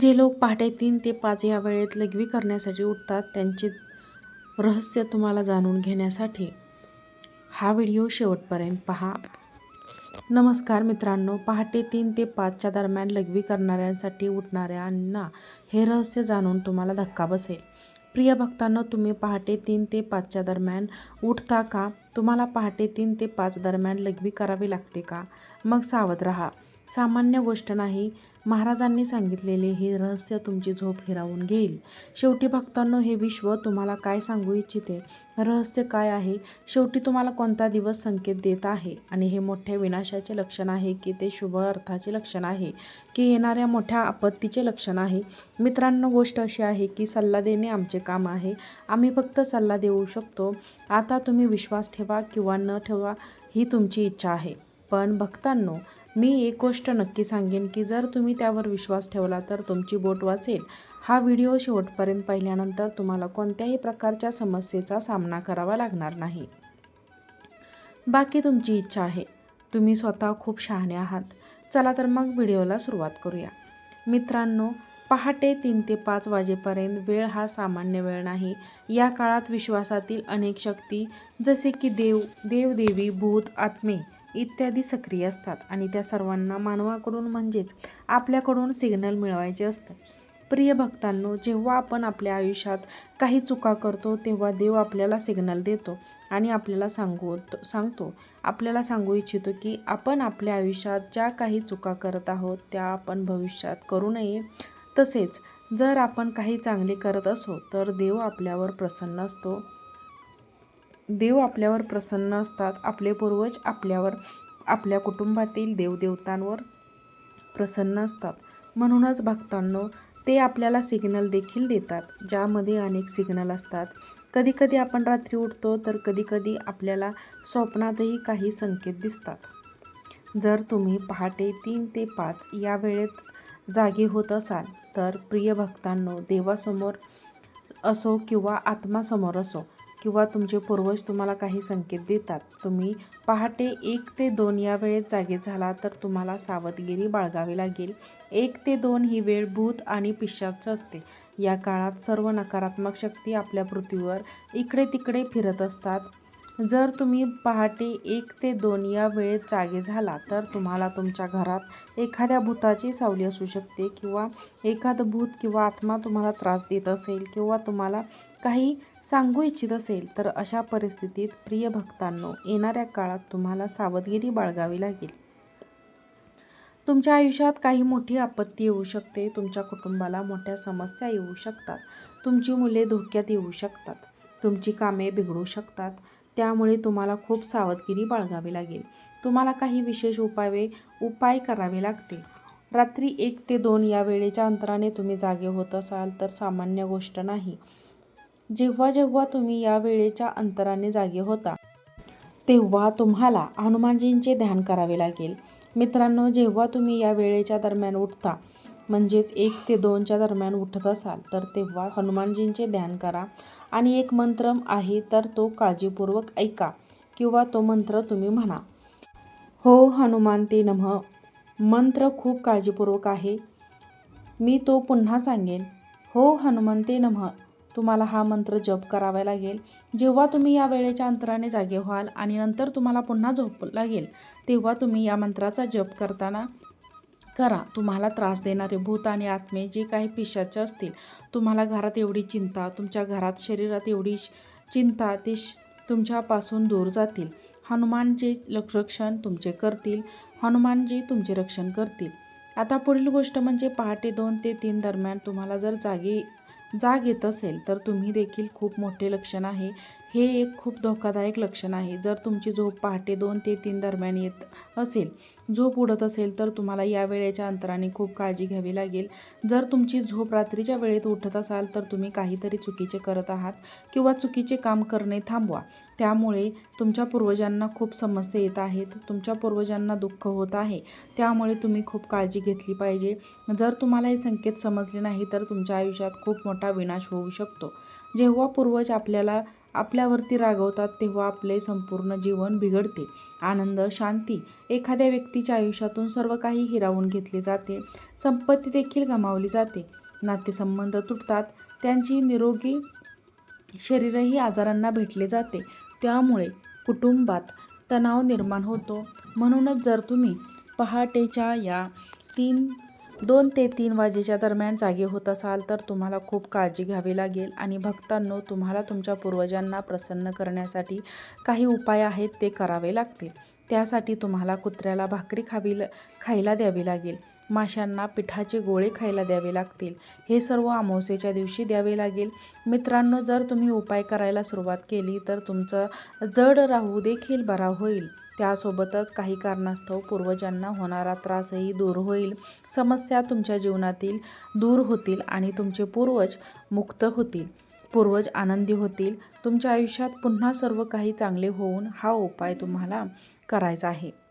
जे लोक पहाटे तीन ते पाच या वेळेत लघवी करण्यासाठी उठतात त्यांचे रहस्य तुम्हाला जाणून घेण्यासाठी. हा व्हिडिओ शेवटपर्यंत पहा. नमस्कार मित्रांनो पहाटे तीन ते पाचच्या दरम्यान लघवी करणाऱ्यांसाठी उठणाऱ्यांना हे रहस्य जाणून तुम्हाला धक्का बसेल. प्रिय भक्तांनो तुम्ही पहाटे तीन ते पाचच्या दरम्यान उठता का? तुम्हाला पहाटे तीन ते पाच दरम्यान लघवी करावी लागते का? मग सावध राहा. सामान्य गोष्ट नाही महाराजांनी सांगितलेले हे रहस्य तुमची झोप हिरावून घेईल. शेवटी भक्तांनो हे विश्व तुम्हाला काय सांगू इच्छिते? रहस्य काय आहे? शेवटी तुम्हाला कोणता दिवस संकेत देत आहे? आणि हे मोठ्या विनाशाचे लक्षण आहे की ते शुभ अर्थाचे लक्षण आहे? की येणाऱ्या मोठ्या आपत्तीचे लक्षण आहे? मित्रांनो गोष्ट अशी आहे की सल्ला देणे आमचे काम आहे. आम्ही फक्त सल्ला देऊ शकतो. आता तुम्ही विश्वास ठेवा किंवा न ठेवा ही तुमची इच्छा आहे. पण भक्तांनो मी एक गोष्ट नक्की सांगेन की जर तुम्ही त्यावर विश्वास ठेवला तर तुमची बोट वाचेल. हा व्हिडिओ शेवटपर्यंत पाहिल्यानंतर तुम्हाला कोणत्याही प्रकारच्या समस्येचा सामना करावा लागणार नाही. बाकी तुमची इच्छा आहे. तुम्ही स्वतः खूप शहाणे आहात. चला तर मग व्हिडिओला सुरुवात करूया. मित्रांनो पहाटे तीन ते पाच वाजेपर्यंत वेळ हा सामान्य वेळ नाही. या काळात विश्वासातील अनेक शक्ती जसे की देव देवदेवी भूत आत्मे इत्यादी सक्रिय असतात आणि त्या सर्वांना मानवाकडून म्हणजेच आपल्याकडून सिग्नल मिळवायचे असतं. प्रिय भक्तांनो जेव्हा आपण आपल्या आयुष्यात काही चुका करतो तेव्हा देव आपल्याला सिग्नल देतो आणि आपल्याला सांगू सांगतो. आपल्याला सांगू इच्छितो की आपण आपल्या आयुष्यात ज्या काही चुका करत आहोत त्या आपण भविष्यात करू नये. तसेच जर आपण काही चांगले करत असो तर देव आपल्यावर प्रसन्न असतो. देव आपल्यावर प्रसन्न असतात. आपले पूर्वज आपल्यावर आपल्या कुटुंबातील देवदेवतांवर प्रसन्न असतात. म्हणूनच भक्तांनो ते आपल्याला सिग्नल देखील देतात ज्यामध्ये अनेक सिग्नल असतात. कधीकधी आपण रात्री उठतो तर कधीकधी आपल्याला स्वप्नातही काही संकेत दिसतात. जर तुम्ही पहाटे तीन ते पाच या वेळेत जागे होत असाल तर प्रिय भक्तांनो देवासमोर असो किंवा आत्मासमोर असो किंवा तुमचे पूर्वज तुम्हाला काही संकेत देतात. तुम्ही पहाटे एक ते दोन या वेळेत जागे झाला तर तुम्हाला सावधगिरी बाळगावी लागेल. एक ते दोन ही वेळ भूत आणि पिशाच असते. या काळात सर्व नकारात्मक शक्ती आपल्या पृथ्वीवर इकडे तिकडे फिरत असतात. जर तुम्ही पहाटे एक ते दोन या वेळेत जागे झाला तर तुम्हाला तुमच्या घरात एखाद्या भूताची सावली असू शकते किंवा एखादं भूत किंवा आत्मा तुम्हाला त्रास देत असेल किंवा तुम्हाला काही सांगू इच्छित असेल तर अशा परिस्थितीत प्रिय भक्तांनो येणाऱ्या काळात तुम्हाला सावधगिरी बाळगावी लागेल. तुमच्या आयुष्यात काही मोठी आपत्ती येऊ शकते तुमच्या कुटुंबाला मोठ्या समस्या येऊ शकतात तुमची मुले धोक्यात येऊ शकतात तुमची कामे बिघडू शकतात त्यामुळे तुम्हाला खूप सावधगिरी बाळगावी लागेल. तुम्हाला काही विशेष उपाय उपाय करावे लागतील. रात्री एक ते दोन या वेळेच्या अंतराने तुम्ही जागे होत असाल तर सामान्य गोष्ट नाही. जेव्हा जेव्हा तुम्ही या वेळेच्या अंतराने जागे होता तेव्हा तुम्हाला हनुमानजींचे ध्यान करावे लागेल. मित्रांनो जेव्हा तुम्ही या वेळेच्या दरम्यान उठता म्हणजेच एक ते दोनच्या दरम्यान उठत असाल तर तेव्हा हनुमानजींचे ध्यान करा. आणि एक मंत्र आहे तर तो काळजीपूर्वक ऐका किंवा तो मंत्र तुम्ही म्हणा. हो हनुमान ते नमः मंत्र खूप काळजीपूर्वक आहे. मी तो पुन्हा सांगेन. हो हनुमंते नमः तुम्हाला हा मंत्र जप करावा लागेल. जेव्हा तुम्ही या वेळेच्या अंतराने जागे व्हाल आणि नंतर तुम्हाला पुन्हा झोप लागेल तेव्हा तुम्ही या मंत्राचा जप करताना करा. तुम्हाला त्रास देणारे भूत आणि आत्मे जे काही पिशाचे असतील तुम्हाला घरात एवढी चिंता तुमच्या घरात शरीरात एवढी चिंता ते तुमच्यापासून दूर जातील. हनुमानजी रक्षण तुमचे करतील. हनुमानजी तुमचे रक्षण करतील. आता पुढील गोष्ट म्हणजे पहाटे दोन ते तीन दरम्यान तुम्हाला जर जागी जाग येत असेल तर तुम्ही देखील खूप मोठे लक्षण आहे. हे एक खूप धोकादायक लक्षण आहे. जर तुमची झोप पहाटे दोन ते तीन दरम्यान येत असेल झोप उडत असेल तर तुम्हाला या वेळेच्या अंतराने खूप काळजी घ्यावी लागेल. जर तुमची झोप रात्रीच्या वेळेत उठत असाल तर तुम्ही काहीतरी चुकीचे करत आहात किंवा चुकीचे काम करणे थांबवा. त्यामुळे तुमच्या पूर्वजांना खूप समस्या येत आहेत तुमच्या पूर्वजांना दुःख होत आहे त्यामुळे तुम्ही खूप काळजी घेतली पाहिजे. जर तुम्हाला हे संकेत समजले नाही तर तुमच्या आयुष्यात खूप मोठा विनाश होऊ शकतो. जेव्हा पूर्वज आपल्याला आपल्यावरती रागवतात तेव्हा आपले संपूर्ण जीवन बिघडते. आनंद शांती एखाद्या व्यक्तीच्या आयुष्यातून सर्व काही हिरावून घेतले जाते. संपत्ती देखील गमावली जाते. नातेसंबंध तुटतात. त्यांची निरोगी शरीरही आजारांना भेटले जाते. त्यामुळे कुटुंबात तणाव निर्माण होतो. म्हणूनच जर तुम्ही पहाटेच्या या तीन दोन ते तीन वाजेच्या दरम्यान जागे होत असाल तर तुम्हाला खूप काळजी घ्यावी लागेल आणि भक्तांनो तुम्हाला तुमच्या पूर्वजांना प्रसन्न करण्यासाठी काही उपाय आहेत ते करावे लागतील. त्यासाठी तुम्हाला कुत्र्याला भाकरी खावी ल- खायला द्यावी लागेल. माशांना पिठाचे गोळे खायला द्यावे लागतील. हे सर्व अमावस्येच्या दिवशी द्यावे लागेल. मित्रांनो जर तुम्ही उपाय करायला सुरुवात केली तर तुमचं जड राहू देखील बरा होईल. त्यासोबतच काही कारणास्तव पूर्वजांना होणारा त्रासही दूर होईल. समस्या तुमच्या जीवनातील दूर होतील आणि तुमचे पूर्वज मुक्त होतील. पूर्वज आनंदी होतील. तुमच्या आयुष्यात पुन्हा सर्व काही चांगले होऊन हा उपाय तुम्हाला करायचा आहे.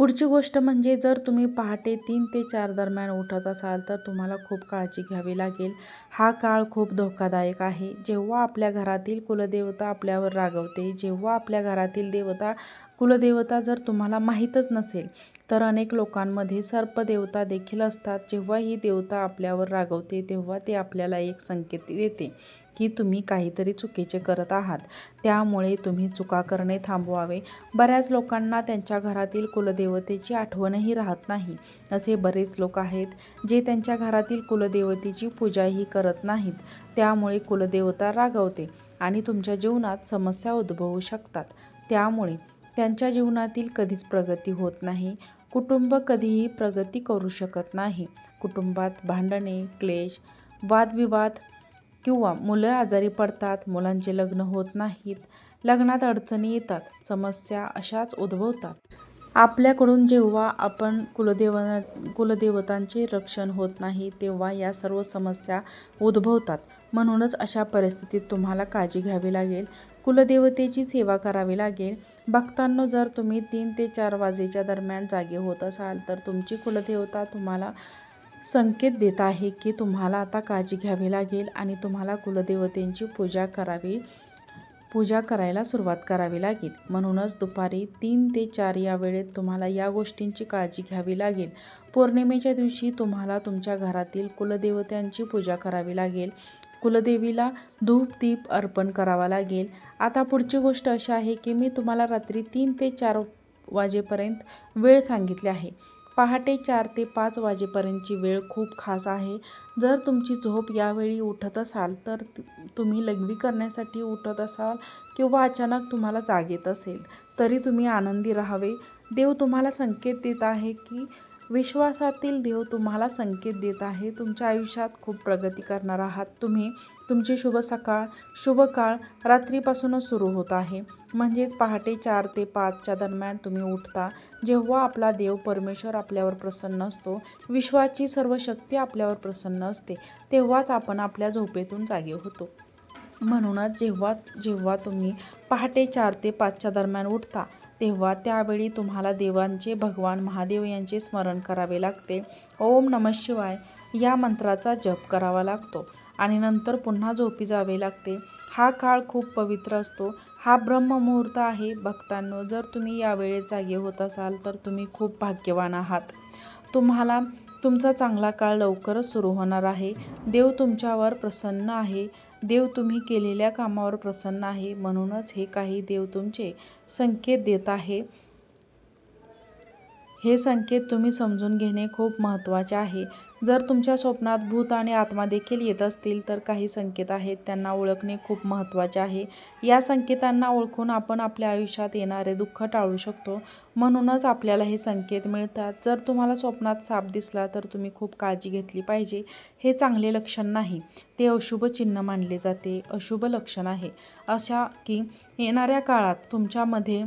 पुढची गोष्ट म्हणजे जर तुम्ही पहाटे तीन ते चार दरम्यान उठत असाल तर तुम्हाला खूप काळजी घ्यावी लागेल. हा काळ खूप धोकादायक आहे. जेव्हा आपल्या घरातील कुलदेवता आपल्यावर रागवते जेव्हा आपल्या घरातील देवता कुलदेवता जर तुम्हाला माहीतच नसेल तर अनेक लोकांमध्ये सर्पदेवता देखील असतात. जेव्हा ही देवता आपल्यावर रागवते तेव्हा ते आपल्याला एक संकेत देते. की तुम्ही काहीतरी चुकीचे करत आहात. त्यामुळे तुम्ही चुका करणे थांबवावे. बऱ्याच लोकांना त्यांच्या घरातील कुलदेवतेची आठवणही राहत नाही. असे बरेच लोक आहेत जे त्यांच्या घरातील कुलदेवतेची पूजाही करत नाहीत. त्यामुळे कुलदेवता रागवते आणि तुमच्या जीवनात समस्या उद्भवू शकतात. त्यामुळे त्यांच्या जीवनातील कधीच प्रगती होत नाही. कुटुंब कधीही प्रगती करू शकत नाही. कुटुंबात भांडणे क्लेश वादविवाद किंवा मुलं आजारी पडतात मुलांचे लग्न होत नाहीत लग्नात अडचणी येतात समस्या अशाच उद्भवतात. आपल्याकडून जेव्हा आपण कुलदेव कुलदेवतांचे रक्षण होत नाही तेव्हा या सर्व समस्या उद्भवतात. म्हणूनच अशा परिस्थितीत तुम्हाला काळजी घ्यावी लागेल. कुलदेवतेची सेवा करावी लागेल. भक्तांनो जर तुम्ही तीन ते चार वाजेच्या दरम्यान जागे होत असाल तर तुमची कुलदेवता तुम्हाला संकेत देत आहे की तुम्हाला आता काळजी घ्यावी लागेल आणि तुम्हाला कुलदेवतेंची पूजा करावी पूजा करायला सुरुवात करावी लागेल. म्हणूनच दुपारी तीन ते चार या वेळेत तुम्हाला या गोष्टींची काळजी घ्यावी लागेल. पौर्णिमेच्या दिवशी तुम्हाला तुमच्या घरातील कुलदेवत्यांची पूजा करावी लागेल. कुलदेवीला धूप दीप अर्पण करावा लागेल. आता पुढची गोष्ट अशी आहे की मी तुम्हाला रात्री तीन ते चार वाजेपर्यंत वेळ सांगितली आहे. पहाटे चार ते पाच वाजेपर्यंतची वेळ खूप खास आहे. जर तुमची झोप यावेळी उठत असाल तर तुम्ही लघवी करण्यासाठी उठत असाल किंवा अचानक तुम्हाला जाग येत असेल तरी तुम्ही आनंदी राहावे. देव तुम्हाला संकेत देत आहे की विश्वासातील देव तुम्हाला संकेत देत आहे. तुमच्या आयुष्यात खूप प्रगती करणार आहात. तुम्ही तुमची शुभ सकाळ शुभ काळ रात्रीपासूनच सुरू होत आहे. म्हणजेच पहाटे चार ते पाचच्या दरम्यान तुम्ही उठता. जेव्हा आपला देव परमेश्वर आपल्यावर प्रसन्न असतो विश्वाची सर्व शक्ती आपल्यावर प्रसन्न असते तेव्हाच आपण आपल्या झोपेतून जागे होतो. म्हणूनच जेव्हा जेव्हा तुम्ही पहाटे चार ते पाचच्या दरम्यान उठता तेव्हा त्यावेळी तुम्हाला देवांचे भगवान महादेव यांचे स्मरण करावे लागते. ओम नमः शिवाय या मंत्राचा जप करावा लागतो. आणि नंतर पुन्हा झोपी जावे लागते. हा काळ खूप पवित्र असतो. हा ब्रह्ममुहूर्त आहे. भक्तांनो जर तुम्ही यावेळेत जागे होत असाल तर तुम्ही खूप भाग्यवान आहात. तुम्हाला तुमचा चांगला काळ लवकरच सुरू होणार आहे. देव तुमच्यावर प्रसन्न आहे. देव तुम्ही केलेल्या कामावर प्रसन्न आहे म्हणूनच हे काही देव तुमचे संकेत देत आहे. हे संकेत तुम्ही समजून घेणे खूप महत्त्वाचे आहे. जर तुमच्या स्वप्नात भूत आणि आत्मा देखील येत असतील तर काही संकेत आहेत त्यांना ओळखणे खूप महत्त्वाचे आहे. या संकेतांना ओळखून आपण आपल्या आयुष्यात येणारे दुःख टाळू शकतो. म्हणूनच आपल्याला हे संकेत मिळतात. जर तुम्हाला स्वप्नात साप दिसला तर तुम्ही खूप काळजी घेतली पाहिजे. हे चांगले लक्षण नाही. ते अशुभ चिन्ह मानले जाते. अशुभ लक्षण आहे. अशा की येणाऱ्या काळात तुमच्यामध्ये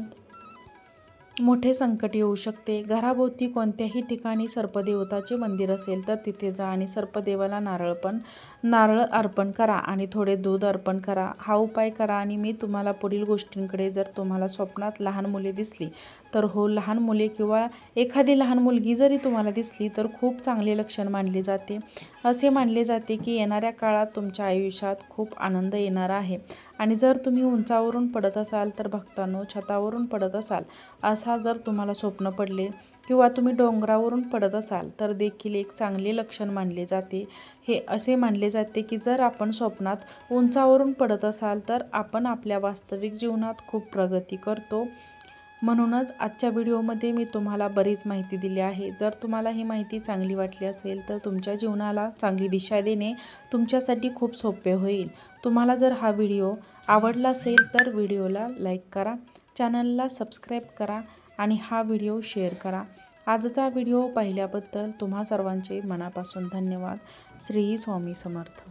मोठे संकट येऊ शकते. घराभोवती कोणत्याही ठिकाणी सर्पदेवताचे मंदिर असेल तर तिथे जा आणि सर्पदेवाला नारळ पण नारळ अर्पण करा आणि थोडे दूध अर्पण करा. हा उपाय करा आणि मी तुम्हाला पुढील गोष्टींकडे जर तुम्हाला स्वप्नात लहान मुले दिसली तर हो लहान मुले किंवा एखादी लहान मुलगी जरी तुम्हाला दिसली तर खूप चांगले लक्षण मानले जाते. असे मानले जाते की येणाऱ्या काळात तुमच्या आयुष्यात खूप आनंद येणार आहे. आणि जर तुम्ही उंचावरून पडत असाल तर भक्तांनो छतावरून पडत असाल असा जर तुम्हाला स्वप्न पडले किंवा तुम्ही डोंगरावरून पडत असाल तर देखील एक चांगले लक्षण मानले जाते. हे असे मानले जाते की जर आपण स्वप्नात उंचावरून पडत असाल तर आपण आपल्या वास्तविक जीवनात खूप प्रगती करतो. म्हणूनच आजच्या व्हिडिओमध्ये मी तुम्हाला बरीच माहिती दिली आहे. जर तुम्हाला ही माहिती चांगली वाटली असेल तर तुमच्या जीवनाला चांगली दिशा देणे तुमच्यासाठी खूप सोपे होईल. तुम्हाला जर हा व्हिडिओ आवडला असेल तर व्हिडिओला लाईक करा चॅनलला सबस्क्राईब करा आणि हा व्हिडिओ शेअर करा. आजचा व्हिडिओ पाहिल्याबद्दल तुम्हा सर्वांचे मनापासून धन्यवाद. श्री स्वामी समर्थ.